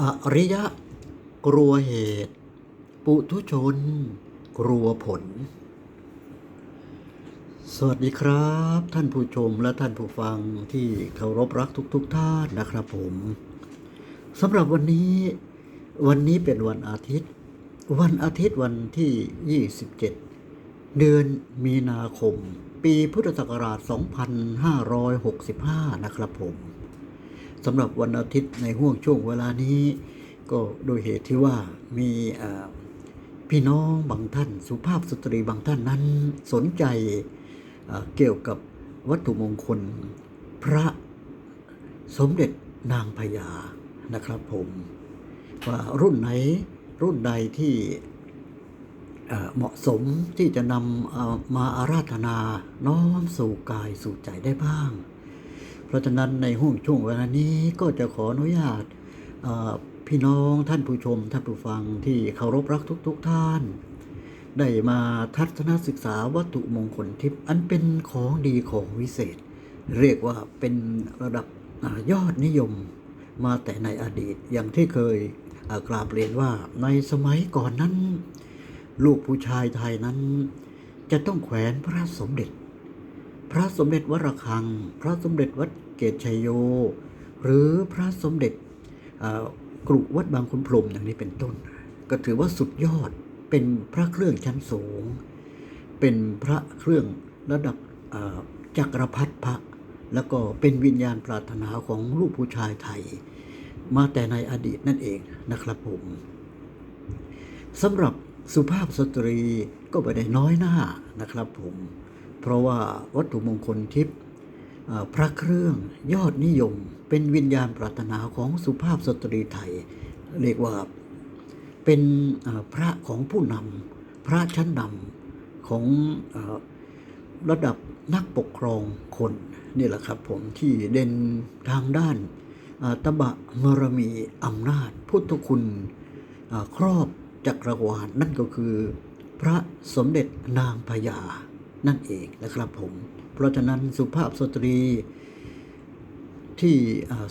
อริยะ กลัวเหตุ ปุถุชน กลัวผล สวัสดีครับ ท่านผู้ชมและท่านผู้ฟังที่เคารพรักทุกๆทท่านนะครับผมสำหรับวันนี้วันนี้เป็นวันอาทิตย์ วันอาทิตย์วันที่ 27 เดือนมีนาคม ปีพุทธศักราช 2565 นะครับผม สำหรับวันอาทิตย์ในห่วงช่วงเวลานี้ ก็โดยเหตุที่ว่ามีพี่น้องบางท่าน สุภาพสตรีบางท่านนั้นสนใจเกี่ยวกับวัตถุมงคล พระสมเด็จนางพญานะครับผมว่ารุ่นไหนรุ่นใดที่เหมาะสมที่จะนำเอามาอาราธนาน้อมสู่กายสู่ใจได้บ้าง เพราะฉะนั้นในห่วงช่วงเวลานี้ก็จะขออนุญาตพี่น้องท่านผู้ชมท่านผู้ฟังที่เคารพรักทุกๆทท่าน ได้มาทัศนศึกษาวัตถุมงคลทิพย์อันเป็นของดีของวิเศษ เรียกว่าเป็นระดับอยอดนิยมมาแต่ในอดีตอย่างที่เคยอ่ากราบเรียนว่าในสมัยก่อนนั้น ลูกผู้ชายไทยนั้น จะต้องแขวนพระสมเด็จ ระสมเด็จวระฆัง พระสมเด็จวัดเกตชัยโย หรือพระสมเด็จกรุวัดบางขุนพรมอย่างนี้เป็นต้น ก็ถือว่าสุดยอดเป็นพระเครื่องชั้นสูง เป็นพระเครื่องระดับจักรพรรดิพระ แล้วก็เป็นวิญญาณปรารถนาของลูกผู้ชายไทย มาแต่ในอดีตนั่นเองนะครับผมสำหรับสุภาพสตรีก็ไม่ได้น้อยหน้านะครับผม เพราะว่าวัตถุมงคลทิพย์พระเครื่องยอดนิยม เป็นวิญญาณปรารถนาของสุภาพสตรีไทย เรียกว่าเป็นพระของผู้นำพระชั้นนำของระดับนักปกครองคนนี่แหละครับผมที่เด่นทางด้านตบะมรมีอำนาจ พุทธคุณครอบจักรวาลนั่นก็คือ พระสมเด็จนางพญา นั่นเองนะครับผม เพราะฉะนั้นสุภาพสตรีที่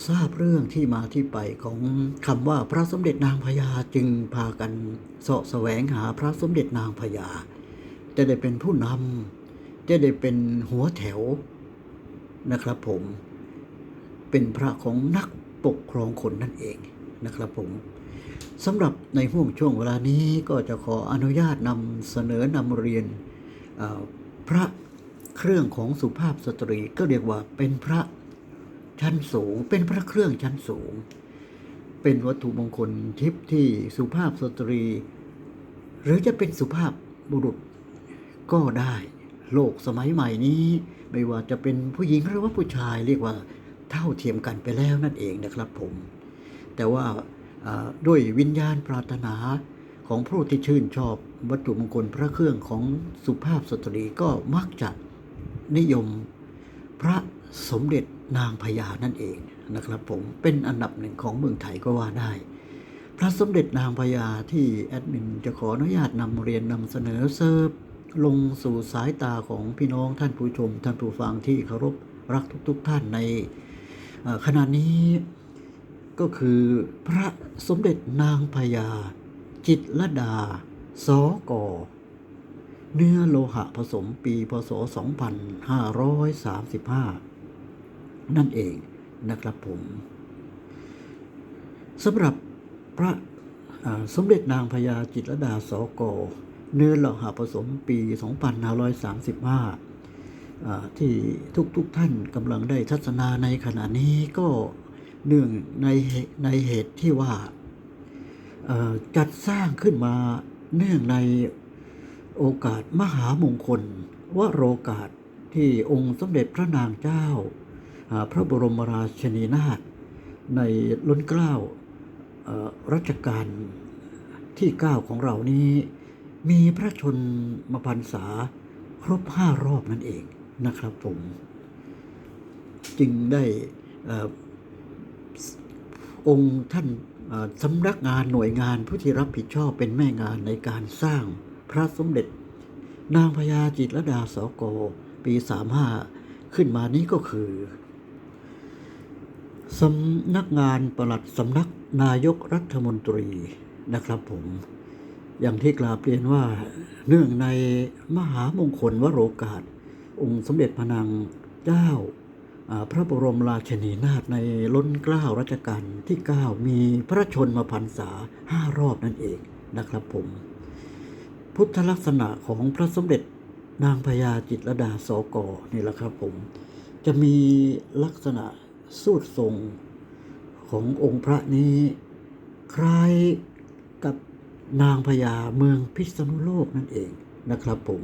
ทราบเรื่องที่มาที่ไปของคำว่าพระสมเด็จนางพญาจึงพากันเสาะแสวงหาพระสมเด็จนางพญาจะได้เป็นผู้นำจะได้เป็นหัวแถวนะครับผม เป็นพระของนักปกครองคนนั่นเองนะครับผมสำหรับในห่วงช่วงเวลานี้ก็จะขออนุญาตนำเสนอนำเรียน พระเครื่องของสุภาพสตรีก็เรียกว่าเป็นพระชั้นสูง เป็นพระเครื่องชั้นสูง เป็นวัตถุมงคลทิพย์ที่สุภาพสตรี หรือจะเป็นสุภาพบุรุษก็ได้โลกสมัยใหม่นี้ ไม่ว่าจะเป็นผู้หญิงหรือว่าผู้ชายเรียกว่าเท่าเทียมกันไปแล้วนั่นเองนะครับผม แต่ว่าอ่าด้วยวิญญาณปรารถนาของผู้ที่ชื่นชอบวัตถุมงคลพระเครื่องของสุภาพสตรีก็มักจะนิยมพระสมเด็จนางพญานั่นเองนะครับผมเป็นอันดับหนึ่งของเมืองไทยก็ว่าได้ พระสมเด็จนางพญาที่แอดมินจะขออนุญาตนำเรียนนำเสนอเซิร์ฟลงสู่สายตาของพี่น้องท่านผู้ชม ท่านผู้ฟังที่เคารพรักทุกๆท่านในขณะนี้ก็คือพระสมเด็จนางพญาจิตรดา สกเนื้อโลหะผสมปีพศ 2535 นั่นเองนะครับผมสำหรับพระสมเด็จนางพญาจิตรดาสกเนื้อโลหะผสมปี 2535อ่าที่ทุกๆทท่านกำลังได้ทัศนาในขณะนี้ก็เนื่องในในเหตุที่ว่าจัดสร้างขึ้นมา เนื่องในโอกาสมหามงคลวโรกาสที่องค์สมเด็จพระนางเจ้า พระบรมราชินีนาถในล้นเกล้ารัชกาลที่ 9 ของเรานี้ มีพระชนมพรรษาครบห้ารอบนั่นเองนะครับผม จึงได้อองค์ท่าน สำนักงานหน่วยงานผู้ที่รับผิดชอบเป็นแม่งานในการสร้างพระสมเด็จ นางพญาจิตรดาสกปี 35 ขึ้นมานี้ก็คือสำนักงานประหลัดสำนักนายกรัฐมนตรีนะครับผม อย่างที่กราบเรียนว่าเนื่องในมหามงคลวโรกาส องค์สมเด็จพระนางเจ้า พระบรมราชินีนาถในล้นเกล้ารัชกาลที่ 9 มีพระชนมพรรษาห้ารอบนั่นเองนะครับผม พุทธลักษณะของพระสมเด็จนางพญาจิตรดาสกนี่แหละครับผม จะมีลักษณะสูดทรงขององค์พระนี้ คล้ายกับนางพญาเมืองพิษณุโลกนั่นเองนะครับผม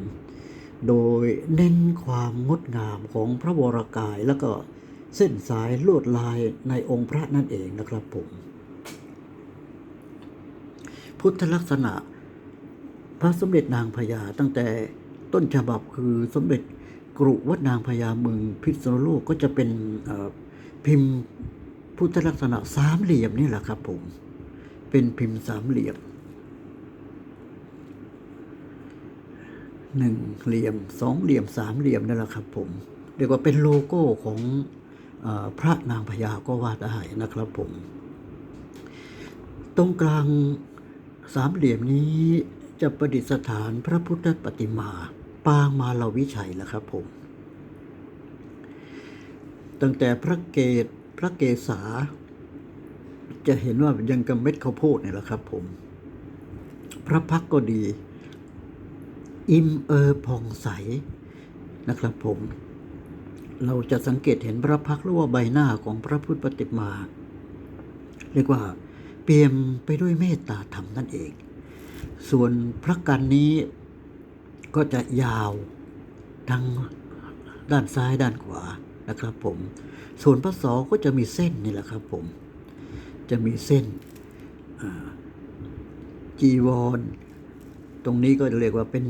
โดยเน้นความงดงามของพระวรากายแล้วก็เส้นสายลวดลายในองค์พระนั่นเองนะครับผม พุทธลักษณะ พระสมเด็จนางพญาตั้งแต่ต้นฉบับคือสมเด็จกรุวัดนางพญาเมืองพิษณุโลกก็จะเป็นพิมพ์พุทธลักษณะสามเหลี่ยมนี่แหละครับผม เป็นพิมพ์สามเหลี่ยม หนึ่งเหลี่ยมสองเหลี่ยมสามเหลี่ยมนั่นแหละครับผมเรียกว่าเป็นโลโก้ของอพระนางพญาก็ว่าได้นะครับผม ตรงกลางสามเหลี่ยมนี้จะประดิษฐานพระพุทธปฏิมา ปางมาลาวิชัยแล้วครับผม ตั้งแต่พระเกศพระเกศา จะเห็นว่ายังกับเม็ดข้าวโพดเนี่ยแหละครับผม พระพักก็ดี อิ่มเออผ่องใสนะครับผม เราจะสังเกตเห็นพระพักตร์หรือว่าใบหน้าของพระพุทธปฏิมา เรียกว่าเปี่ยมไปด้วยเมตตาธรรมนั่นเอง ส่วนพระกันนี้ก็จะยาวทั้งด้านซ้ายด้านขวานะครับผม ส่วนพระศอก็จะมีเส้นนี่แหละครับผม จะมีเส้นจีวร ตรงนี้ก็เรียกว่าเป็น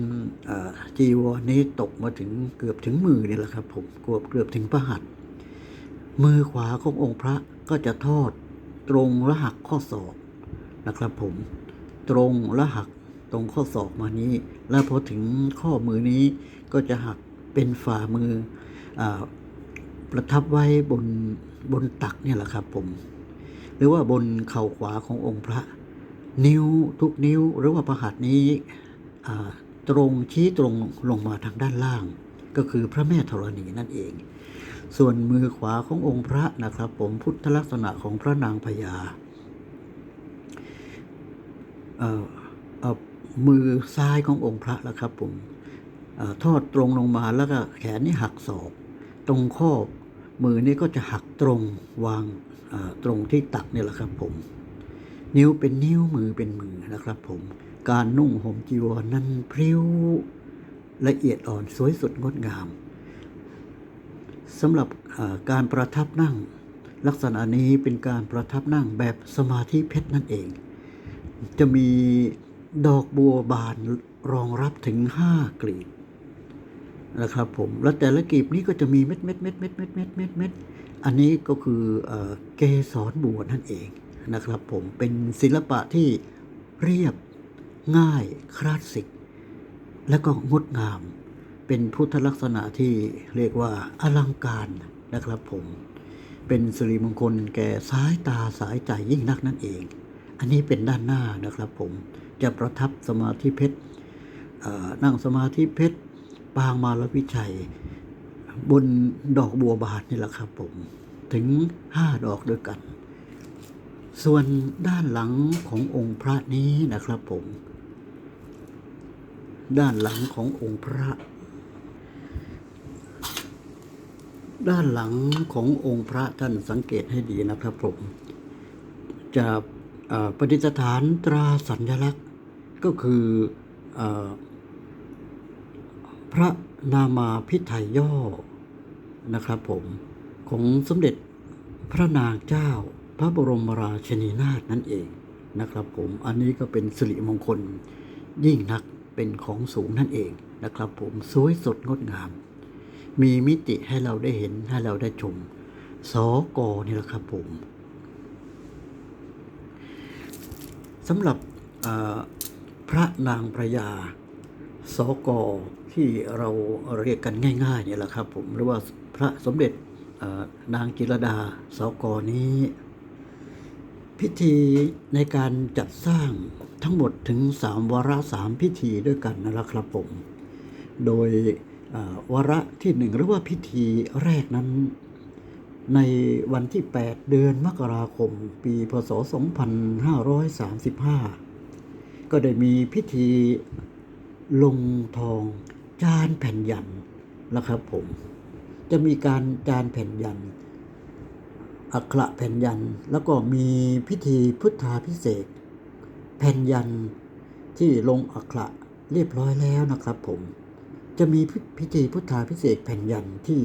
จีวรนี้ตกมาถึงเกือบถึงมือนี่แหละครับ ผมเกือบเกือบถึงพระหัตถ์มือขวาขององค์พระก็จะทอดตรงและหักข้อศอกนะครับ ผมตรงและหักตรงข้อศอกมานี้ แล้วพอถึงข้อมือนี้ก็จะหักเป็นฝ่ามืออประทับไว้บนบนตักเนี่ยแหละครับ ผม หรือว่าบนเข่าขวาขององค์พระ นิ้วทุกนิ้วหรือว่าประหัตนี้ ตรงชี้ตรงลงมาทางด้านล่าง ก็คือพระแม่ธรณีนั่นเอง ส่วนมือขวาขององค์พระนะครับ ผมพุทธลักษณะของพระนางพญาเอ่อเอ่อมือซ้ายขององค์พระแล้วครับผมอทอดตรงลงมาแล้วก็แขนนี่หักศอกตรงข้อมือนี่ก็จะหักตรงวางาตรงที่ตักนี่แหละครับผม นิ้วเป็นนิ้วมือเป็นมือนะครับผม การนุ่งห่มจีวรนั้นพริ้วละเอียดอ่อนสวยสดงดงามสำหรับการประทับนั่ง ลักษณะนี้เป็นการประทับนั่งแบบสมาธิเพชรนั่นเอง จะมีดอกบัวบานรองรับถึงห้ากลีบนะครับผมแล้วแต่ละกลีบนี้ก็จะมีเม็ดเม็ดเม็ดเม็ดเม็ดเม็ดเม็ดเม็ดอันนี้ก็คือเกสรบัวนั่นเองนะครับผมเป็นศิลปะที่เรียบ ง่ายคลาสสิก และก็งดงาม เป็นพุทธลักษณะที่เรียกว่าอลังการนะครับผม เป็นสิริมงคลแก่สายตาสายใจยิ่งนักนั่นเอง อันนี้เป็นด้านหน้านะครับผมจะประทับสมาธิเพชรนั่งสมาธิเพชรปางมาลวิชัย บนดอกบัวบานนี่แหละครับผมถึงห้าดอกด้วยกัน ส่วนด้านหลังขององค์พระนี้นะครับผม ด้านหลังขององค์พระ ด้านหลังขององค์พระท่านสังเกตให้ดีนะครับผม จะประดิษฐานตราสัญลักษณ์ก็คือเออพระนามาพิไทยย่อนะครับผมของสมเด็จพระนางเจ้า พระบรมราชินีนาถนั่นเองนะครับผมอันนี้ก็เป็นสิริมงคลยิ่งนัก เป็นของสูงนั่นเองนะครับ ผมสวยสดงดงาม มีมิติให้เราได้เห็นให้เราได้ชมสอกอนี่แหละครับผมสำหรับพระนางพระยาสอกที่เราเรียกกันง่ายๆเนี่ยแหละครับผมหรือว่าพระสมเด็จนางจิรดาสอกนี้ พิธีในการจัดสร้าง ทั้งหมดถึงสามวาระสามพิธีด้วยกันนะครับผม โดยวาระที่หนึ่งหรือว่าพิธีแรกนั้น ในวันที่ 8 เดือนมกราคม ปีพศ 2535 ก็ได้มีพิธีลงทองจานแผ่นยันนะครับผม จะมีการจานแผ่นยันอักระแผ่นยัน แล้วก็มีพิธีพุทธาพิเศษ แผ่นยันที่ลงอักขระเรียบร้อยแล้วนะครับ ผมจะมีพิพิธีพุทธาพิเศษแผ่นยันที่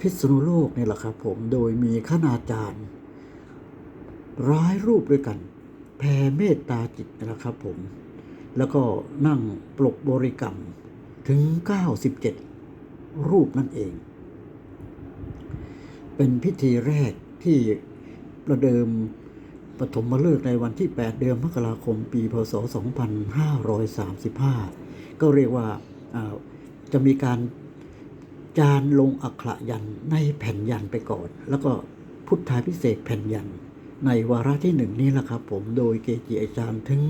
พิษณุโลกนี่แหละครับผมโดยมีคณาจารย์ ร้ายรูปด้วยกัน แผ่เมตตาจิตนะครับผม แล้วก็นั่งปลกบริกรรมถึง 97 รูปนั่นเอง เป็นพิธีแรกที่ประเดิม ปฐมฤกษ์ในวันที่ 8 เดือนมกราคมปีพศ 2535 ก็เรียกว่าาจะมีการจานลงอักขระยันในแผ่นยันไปก่อน แล้วก็พุทธาพิเศษแผ่นยัน ในวาระที่หนึ่งนี้แหละครับผมโดยเกจิอาจารย์ถึง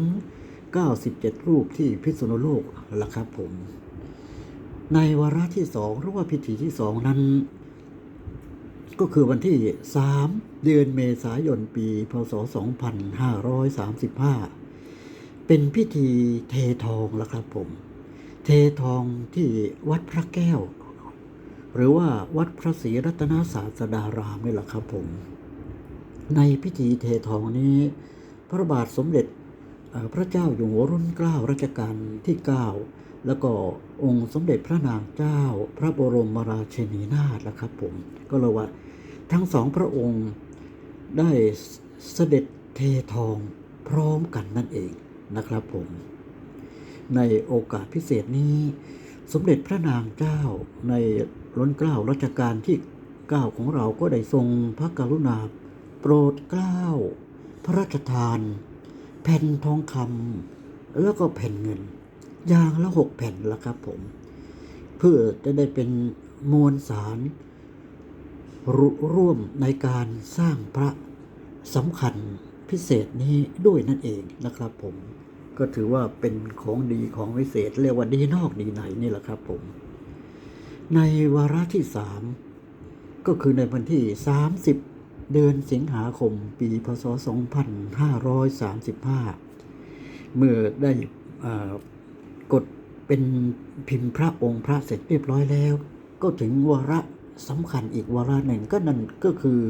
97 รูปที่พิษณุโลกละครับผม ในวาระที่สองหรือว่าพิธีที่สองนั้น ก็คือวันที่ 3 เดือนเมษายนปี พศ 2535 เป็นพิธีเททองละครับผม เททองที่วัดพระแก้ว หรือว่าวัดพระศรีรัตนศาสดารามนี่แหละครับผม ในพิธีเททองนี้ พระบาทสมเด็จพระเจ้าอยู่หัวรุ่นเกล้ารัชกาลที่ 9 แล้วก็องค์สมเด็จพระนางเจ้า พระบรมราชินีนาถนะครับผมก็เลยว่าทั้งสองพระองค์ได้เสด็จเททองพร้อมกันนั่นเองนะครับผม ในโอกาสพิเศษนี้ สมเด็จพระนางเจ้าในล้นเกล้ารัชกาลที่9ของเราก็ได้ทรงพระกรุณา โปรดเกล้า พระราชทาน แผ่นทองคำแล้วก็แผ่นเงิน อย่างละหกแผ่นละครับผม เพื่อจะได้เป็นมวลสารรร่วมในการสร้างพระสำคัญพิเศษนี้ด้วยนั่นเองนะครับผม ก็ถือว่าเป็นของดีของวิเศษ เรียกว่าดีนอกดีในนี่แหละครับผม ในวาระที่สามก็คือในวันที่ 30 เดือนสิงหาคม ปีพศ 2535 เมื่อได้อ่า กดเป็นพิมพ์พระองค์พระเสร็จเรียบร้อยแล้ว ก็ถึงวาระสำคัญอีกวาระหนึ่งก็นั่นก็คือ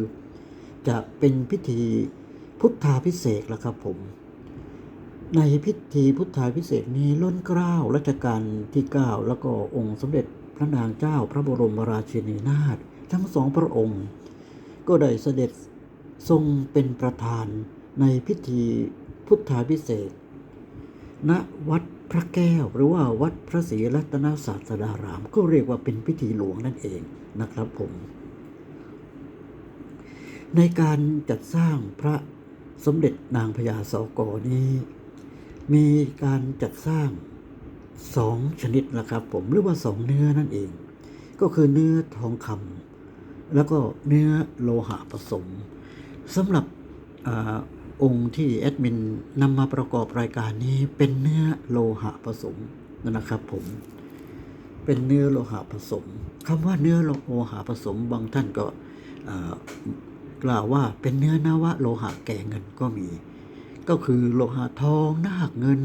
จะเป็นพิธีพุทธาพิเศษแล้วครับผม ในพิธีพุทธาพิเศษนี้ล้นเกล้ารัชกาลที่ 9 แล้วก็องค์สมเด็จพระนางเจ้าพระบรมราชินีนาถทั้งสองพระองค์ ก็ได้เสด็จทรงเป็นประธานในพิธีพุทธาพิเศษณวัด พระแก้วหรือว่าวัดพระศรีรัตนศาสดาราม ก็เรียกว่าเป็นพิธีหลวงนั่นเองนะครับผม ในการจัดสร้างพระสมเด็จนางพญาสอกอนี้ มีการจัดสร้างสองชนิดนะครับผมหรือว่าสองเนื้อนั่นเอง ก็คือเนื้อทองคำแล้วก็เนื้อโลหะผสมสำหรับ องค์ที่แอดมินนำมาประกอบรายการนี้เป็นเนื้อโลหะผสมนะครับผมเป็นเนื้อโลหะผสมคำว่าเนื้อโลหะผสม บางท่านก็กล่าวว่าเป็นเนื้อนวะโลหะแก่เงินก็มี ก็คือโลหะทองนาคเงิน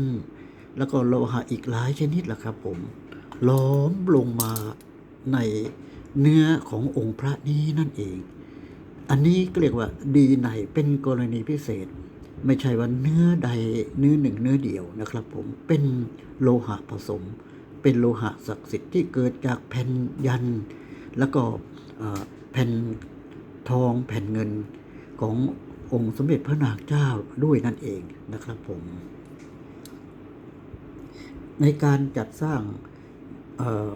แล้วก็โลหะอีกหลายชนิดแหละครับผมล้อมลงมาในเนื้อขององค์พระนี้นั่นเอง อันนี้ก็เรียกว่าดีในเป็นกรณีพิเศษ ไม่ใช่ว่าเนื้อใดเนื้อหนึ่งเนื้อเดียวนะครับ ผมเป็นโลหะผสม เป็นโลหะศักดิ์สิทธิ์ที่เกิดจากแผ่นยัน แล้วก็แผ่นทองแผ่นเงินขององค์สมเด็จพระนางเจ้าด้วยนั่นเองนะครับผม ในการจัดสร้างเอ่อ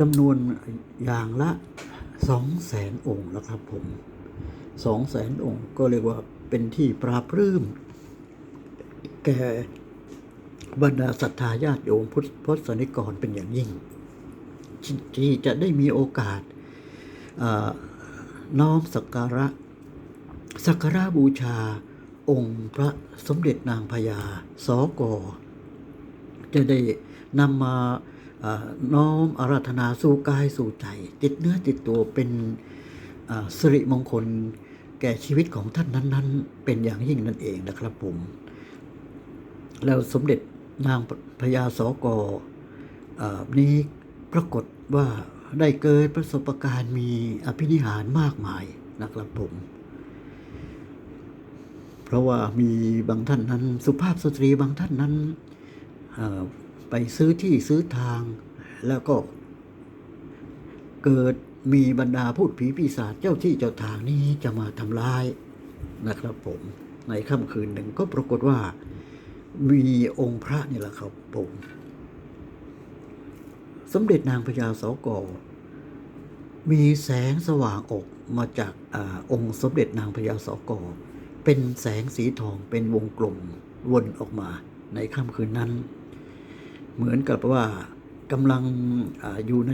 จำนวนอย่างละสองแสนองค์แล้วครับผมสองแสนองค์ก็เรียกว่าเป็นที่ปราบรื้มแก่บรรดาศรัทธาญาติโยมพุทธพุทธนิกรเป็นอย่างยิ่ง ที่จะได้มีโอกาสน้อมสักการะสักการะบูชาองค์พระสมเด็จนางพญาสอกอจะได้นำมา น้อมอาราธนาสู่กายสู่ใจ ติดเนื้อติดตัวเป็นสิริมงคลแก่ชีวิตของท่านนั้น ๆ เป็นอย่างยิ่งนั่นเองนะครับผม แล้วสมเด็จนางพญาสอกอนี้ปรากฏว่าได้เกิดประสบการณ์มีอภินิหารมากมายนะครับผม เพราะว่ามีบางท่านนั้น สุภาพสตรีบางท่านนั้นเไปซื้อที่ซื้อทาง แล้วก็เกิดมีบรรดาพูดผีปีศาจเจ้าที่เจ้าทางนี้จะมาทำร้ายนะครับผมในค่ำคืนหนึ่งก็ปรากฏว่ามีองค์พระนี่แหละครับผมสมเด็จนางพญาสอกอมีแสงสว่างออกมาจากอองค์สมเด็จนางพญาสอกอเป็นแสงสีทองเป็นวงกลมวนออกมาในค่ำคืนนั้น เหมือนกับว่ากำลังออยู่ใน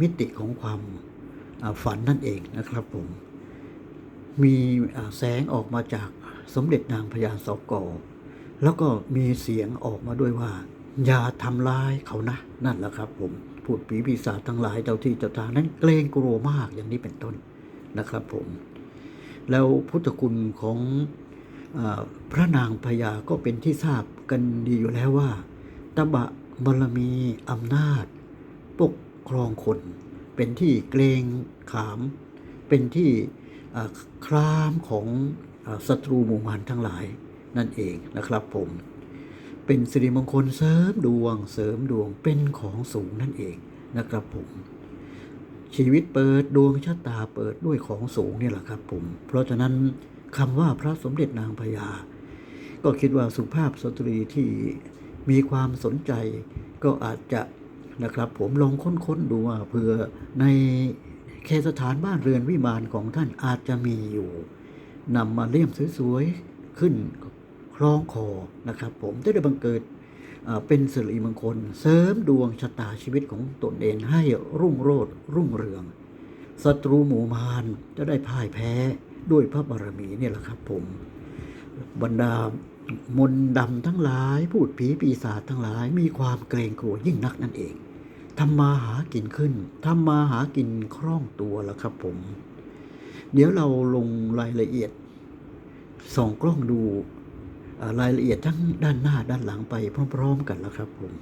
มิติของความฝันนั่นเองนะครับผม มีแสงออกมาจากสมเด็จนางพญาสอกอแล้วก็มีเสียงออกมาด้วยว่า อย่าทำร้ายเขานะ นั่นแหละครับผมพูดผีปีศาจทั้งหลายเจ้าที่เจ้าทางนั้นเกรงกลัวมากอย่างนี้เป็นต้นนะครับผม แล้วพุทธคุณของอพระนางพญาก็เป็นที่ทราบกันดีอยู่แล้วว่าตบะ บารมีอำนาจ ปกครองคน เป็นที่เกรงขาม เป็นที่ครามของศัตรูหมู่มารทั้งหลายนั่นเองนะครับผม เป็นสิริมงคลเสริมดวงเสริมดวงเป็นของสูงนั่นเองนะครับผม ชีวิตเปิดดวงชะตาเปิดด้วยของสูงนี่แหละครับผม เพราะฉะนั้นคำว่าพระสมเด็จนางพญาก็คิดว่าสุภาพสตรีที่มีความสนใจ ก็อาจจะนะครับผมลองค้นๆดูว่าเผื่อในเขตสถานบ้านเรือนวิมานของท่านอาจจะมีอยู่นำมาเลี่ยมสวยๆขึ้นคล้องคอนะครับ ผมจะได้บังเกิดเป็นสิริมงคล เสริมดวงชะตาชีวิตของตนเองให้รุ่งโรจน์รุ่งเรืองศัตรูหมู่มารจะได้พ่ายแพ้ด้วยพระบารมีเนี่ยแหละครับผมบรรดา มนดำทั้งหลาย พูดผีปีศาจทั้งหลาย มีความเกรงกลัวยิ่งนักนั่นเองทำมาหากินขึ้นทำมาหากินคล่องตัวแล้วครับผม เดี๋ยวเราลงรายละเอียดส่องกล้องดูอ่ารายละเอียดทั้งด้านหน้าด้านหลังไปพร้อม ๆ กันแล้วครับผม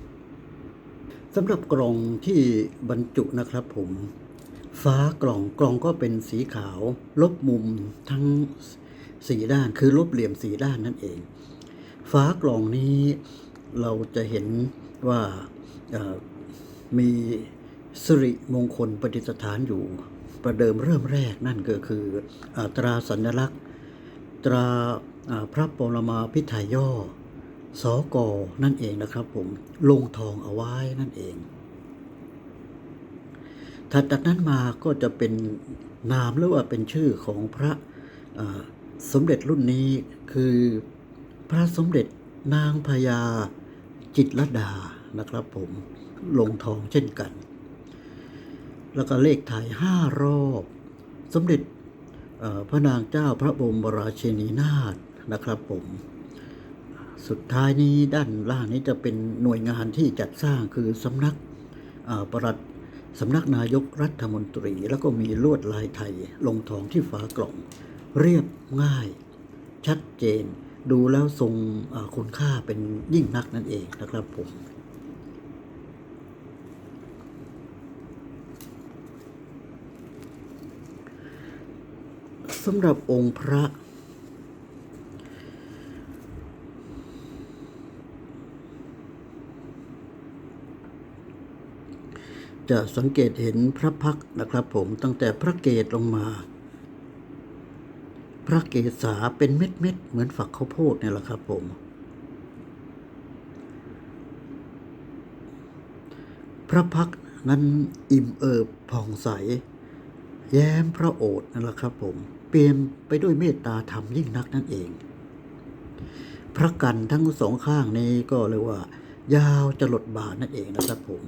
สำหรับกล่องที่บรรจุนะครับผม ฟ้ากล่องกล่องก็เป็นสีขาว ลบมุมทั้งสีด้านคือลบเหลี่ยมสีด้านนั่นเอง ฟ้ากล่องนี้เราจะเห็นว่ามีสิริมงคลประดิษฐานอยู่ ประเดิมเริ่มแรกนั่นก็คืออตราสัญลักษณ์ ตราพระปรมาพิไทยย่อสอกอนั่นเองนะครับผมลงทองเอาไว้นั่นเอง ถัดจากนั้นมาก็จะเป็นนามหรือว่าเป็นชื่อของพระสมเด็จรุ่นนี้คือ พระสมเด็จนางพญาจิตรดานะครับผมลงทองเช่นกัน แล้วก็เลขถ่ายห้ารอบ สมเด็จพระนางเจ้าพระบรมราชินีนาถนะครับผม สุดท้ายนี้ด้านล่างนี้จะเป็นหน่วยงานที่จัดสร้างคือสำนักอ่าปลัดสำนักนายกรัฐมนตรี แล้วก็มีลวดลายไทยลงทองที่ฝากล่อง เรียบง่าย ชัดเจน ดูแล้วทรงคุณค่าเป็นยิ่งนักนั่นเองนะครับผมสำหรับองค์พระ จะสังเกตเห็นพระพักนะครับผมตั้งแต่พระเกศลงมา พระเกศาเป็นเม็ดเม็ดเหมือนฝักข้าวโพดเนี่ยแหละครับผม พระพักนั้นอิ่มเอิบผ่องใส แย้มพระโอษฐ์นั่นแหละครับผม เปลี่ยนไปด้วยเมตตาธรรมยิ่งนักนั่นเอง พระกันทั้งสองข้างนี้ก็เรียกว่า ยาวจะหลดบาทนั่นเองนะครับผม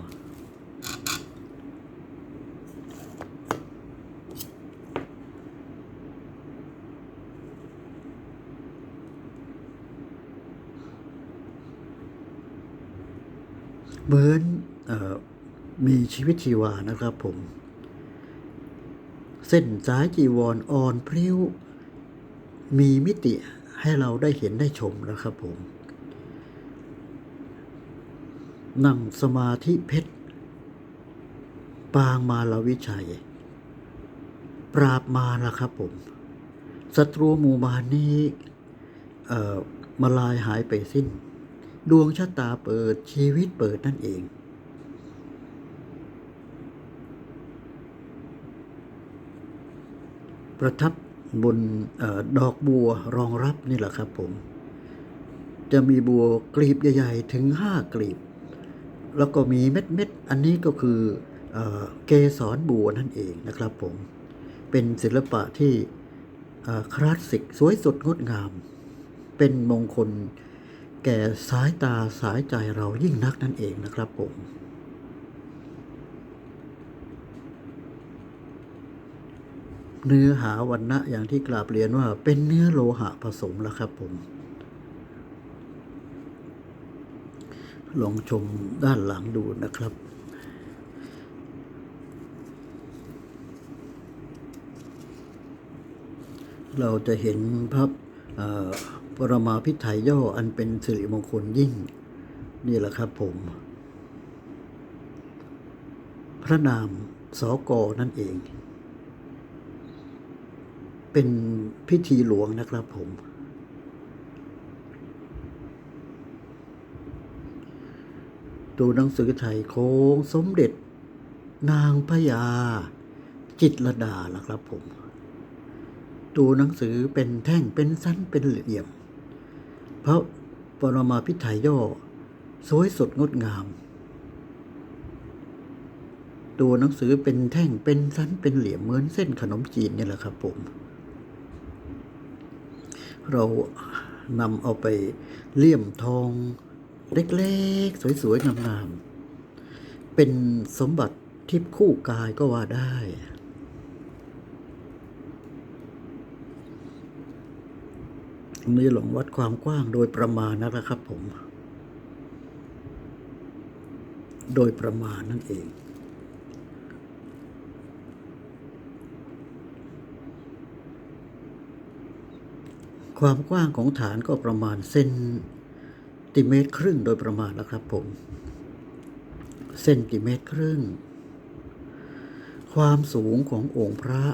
เหมือนออมีชีวิตชีวานะครับผม เส้นสายจีวรอ่อนพริ้ว มีมิติให้เราได้เห็นได้ชมนะครับผม นั่งสมาธิเพชร ปางมาลวิชัย ปราบมารละครับผมศัตรูหมู่มารนี้มาลายหายไปสิ้น ดวงชะตาเปิดชีวิตเปิดนั่นเอง ประทับบนออดอกบัวรองรับนี่แหละครับผม จะมีบัวกลีบใหญ่ๆ ถึงห้ากลีบ แล้วก็มีเม็ดเม็ดๆอันนี้ก็คือเออเกสรบัวนั่นเองนะครับผม เป็นศิลปะที่คลาสสิกสวยสดงดงาม เป็นมงคล แก่สายตาสายใจเรายิ่งนักนั่นเองนะครับผมเนื้อหาวันนะอย่างที่กราบเรียนว่าเป็นเนื้อโลหะผสมแล้วครับผม ลองชมด้านหลังดูนะครับ เราจะเห็นพระเอ่อ ปรมาพิไทยย่ออันเป็นสิริมงคลยิ่ง นี่แหละครับผม พระนามสอกอนั่นเอง เป็นพิธีหลวงนะครับผมตัวหนังสือไทยโค้งสมเด็จ นางพญาจิตรลดาล่ะครับผม ตัวหนังสือเป็นแท่งเป็นสั้นเป็นเหลี่ยม พราะปรมาพิไทยย่อ สวยสดงดงาม ตัวหนังสือเป็นแท่งเป็นสันเป็นเหลี่ยมเหมือนเส้นขนมจีนนี่แหละครับผม เรานำเอาไปเลี่ยมทองเล็กๆ สวยๆงามๆเป็นสมบัติทิพคู่กายก็ว่าได้ นี่ลงวัดความกว้างโดยประมาณนะครับผม โดยประมาณนั่นเองความกว้างของฐานก็ประมาณเซนติเมตรครึ่งโดยประมาณนะครับผม เซนติเมตรครึ่ง ความสูงขององค์พระ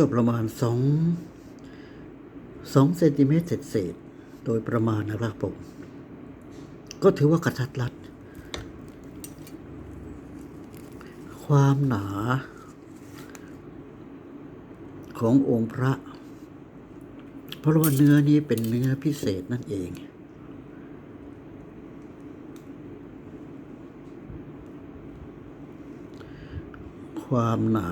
ก็ประมาณสองสองเซนติเมตรเศษโดยประมาณนะครับผม ก็ถือว่ากระทัดรัด ความหนา ขององค์พระ เพราะว่าเนื้อนี้เป็นเนื้อพิเศษนั่นเองความหนา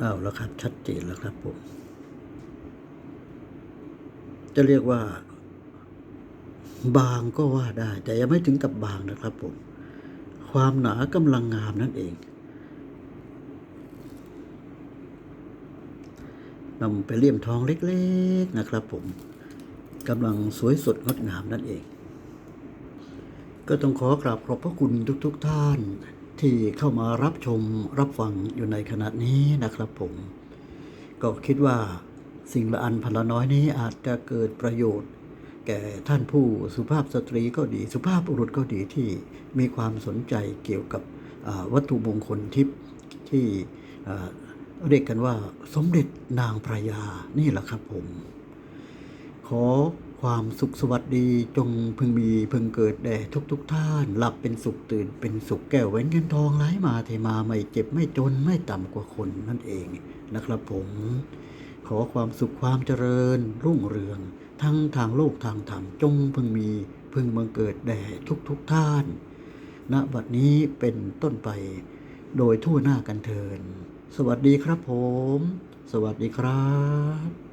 เอาแล้วครับ ชัดเจนแล้วครับผม จะเรียกว่า บางก็ว่าได้ แต่ยังไม่ถึงกับบางนะครับผม ความหนากำลังงามนั่นเองนำไปเลี่ยมทองเล็กๆนะครับผมกำลังสวยสดงดงามนั่นเอง ก็ต้องขอกราบขอบพระคุณทุกๆท่าน ที่เข้ามารับชมรับฟังอยู่ในขณะนี้นะครับผม ก็คิดว่าสิ่งละอันพันละน้อยนี้อาจจะเกิดประโยชน์ แก่ท่านผู้สุภาพสตรีก็ดี สุภาพบุรุษก็ดีที่มีความสนใจเกี่ยวกับวัตถุมงคลทิพย์ที่เรียกกันว่าสมเด็จนางพระยานี่แหละครับผม ขอ ความสุขสวัสดีจงพึงมีพึงเกิดแด่ทุกๆทท่าน หลับเป็นสุขตื่นเป็นสุขแก้วแหวนเงินทองไหลมาเทมาไม่เจ็บไม่จนไม่ต่ำกว่าคนนั่นเองนะครับผม ขอความสุขความเจริญ รุ่งเรือง ทั้งทางโลกทางธรรมจงพึงมีพึงบังเกิดแด่ทุกๆทท่านณบัดนี้เป็นต้นไป โดยทั่วหน้ากันเทิน สวัสดีครับผม สวัสดีครับ